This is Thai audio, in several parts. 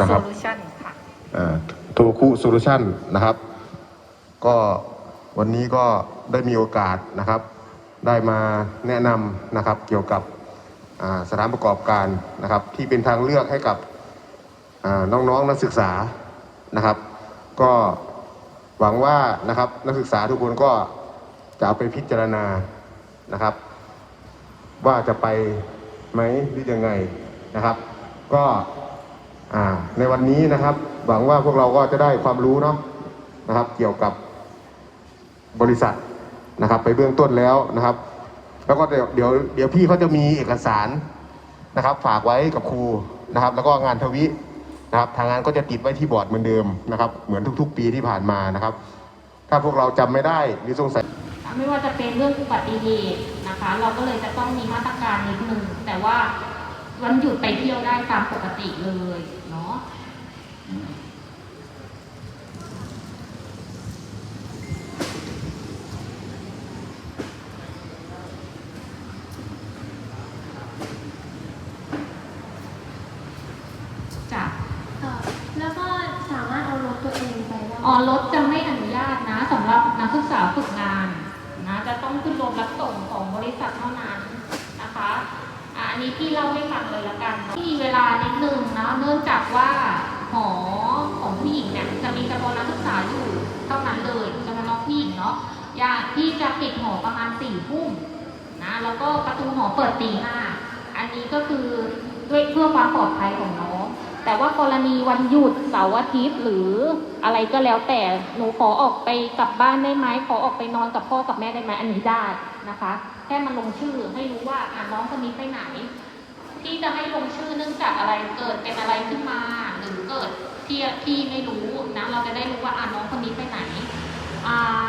นะครับ Solution ค่ะ โทคุโซลูชันนะครับ ก็วันนี้ก็ได้มีโอกาสนะครับ ได้มาแนะนำนะครับเกี่ยวกับอ่าสถานประกอบการนะครับ ที่เป็นทางเลือกให้กับอ่าน้องๆนักศึกษานะครับ ก็หวังว่านะครับนักศึกษาทุกคนก็จะเอาไปพิจารณานะครับ ว่าจะไปไหมหรือยังไงนะครับ ก็อ่า ในวันนี้นะครับ หวังว่าพวกเราก็จะได้ความรู้เนาะนะครับ เกี่ยวกับบริษัทนะครับ ไปเบื้องต้นแล้วนะครับ แล้วก็เดี๋ยวเดี๋ยวเดี๋ยวพี่เขาจะมีเอกสารนะครับ ฝากไว้กับครูนะครับ แล้วก็งานทวินะครับ ทางงานก็จะติดไว้ที่บอร์ดเหมือนเดิมนะครับ เหมือนทุก ๆ ปีที่ผ่านมานะครับ ถ้าพวกเราจำไม่ได้หรือสงสัยไม่ว่าจะเป็นเรื่องอุบัติเหตุนะคะ เราก็เลยจะต้องมีมาตรการนิดนึงแต่ว่า วันหยุดไปเที่ยวได้ตามปกติเลยเนาะจ้ะค่ะแล้วก็สามารถเอารถตัวเองไปได้อ๋อรถจะไม่อนุญาตนะสำหรับนักศึกษาฝึกงานนะจะต้องขึ้นรถรับส่งของบริษัทเท่านั้นนะคะ อะอันนี้พี่เล่าให้ฟังเลยละกันพี่มีเวลานิดนึงนะเนื่องจากว่าหอของผู้หญิงเนี่ยจะมีจำนวนนักศึกษาอยู่เท่านั้นเลยเฉพาะน้องผู้หญิงเนาะอยากที่จะปิดหอประมาณสี่ทุ่มนะแล้วก็ประตูหอเปิดตีห้าอันนี้ก็คือด้วยเพื่อความปลอดภัยของน้อง แต่ว่ากรณีวันหยุดเสาร์อาทิตย์หรืออะไรก็แล้วแต่หนูขอออกไปกลับบ้านได้ไหมขอออกไปนอนกับพ่อกับแม่ได้ไหมอันนี้ได้นะคะ แค่มาลงชื่อให้รู้ว่าอะน้องคนนี้ไปไหน ที่จะให้ลงชื่อเนื่องจากอะไรเกิดเป็นอะไรขึ้นมา หรือเกิดที่ที่ไม่รู้นะเราจะได้รู้ว่าอะน้องคนนี้ไปไหนอ่า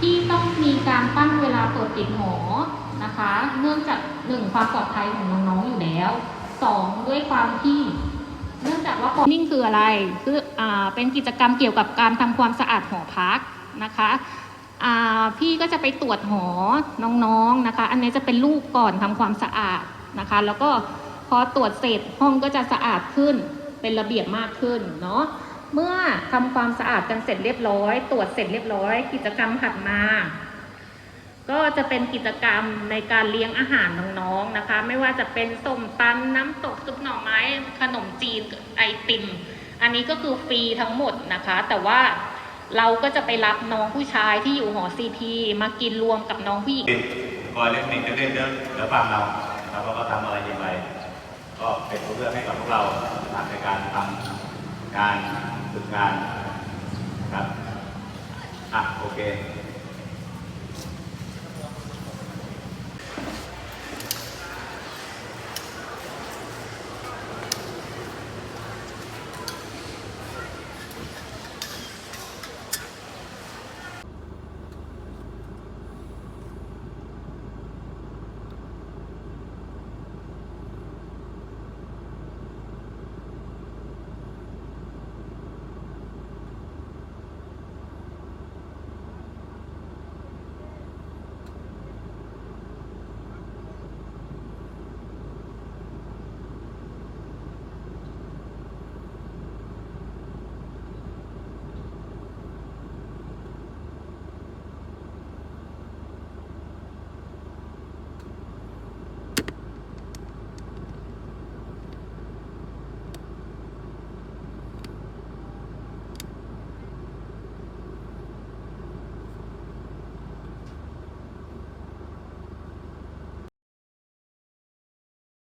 ที่ต้องมีการตั้งเวลาเปิดปิดหอนะคะ เนื่องจากหนึ่งความปลอดภัยของน้องๆอยู่แล้วสองด้วยความที่ เนื่องจากว่านิ่งคืออะไร คืออ่าเป็นกิจกรรมเกี่ยวกับการทำความสะอาดหอพักนะคะอ่าพี่ก็จะไปตรวจหอน้องๆนะคะ อันนี้จะเป็นรูปก่อนทำความสะอาดนะคะ แล้วก็พอตรวจเสร็จห้องก็จะสะอาดขึ้นเป็นระเบียบมากขึ้นเนาะเมื่อทำความสะอาดกันเสร็จเรียบร้อย ตรวจเสร็จเรียบร้อย กิจกรรมถัดมา ก็จะเป็นกิจกรรมในการเลี้ยงอาหารน้องๆนะคะ ไม่ว่าจะเป็นส้มตำน้ำตกซุปหน่อไม้ ขนมจีนไอติม อันนี้ก็คือฟรีทั้งหมดนะคะ แต่ว่าเราก็จะไปรับน้องผู้ชายที่อยู่หอซีทีมากินรวมกับน้องผู้หญิงคอยเล่นเล่นเล่นเรื่องเดี๋ยวฟังเรานะครับว่าเขาทำอะไรยังไงก็เป็นตัวเลือกให้กับพวกเรานะครับในการทำงานฝึกงานครับอะโอเค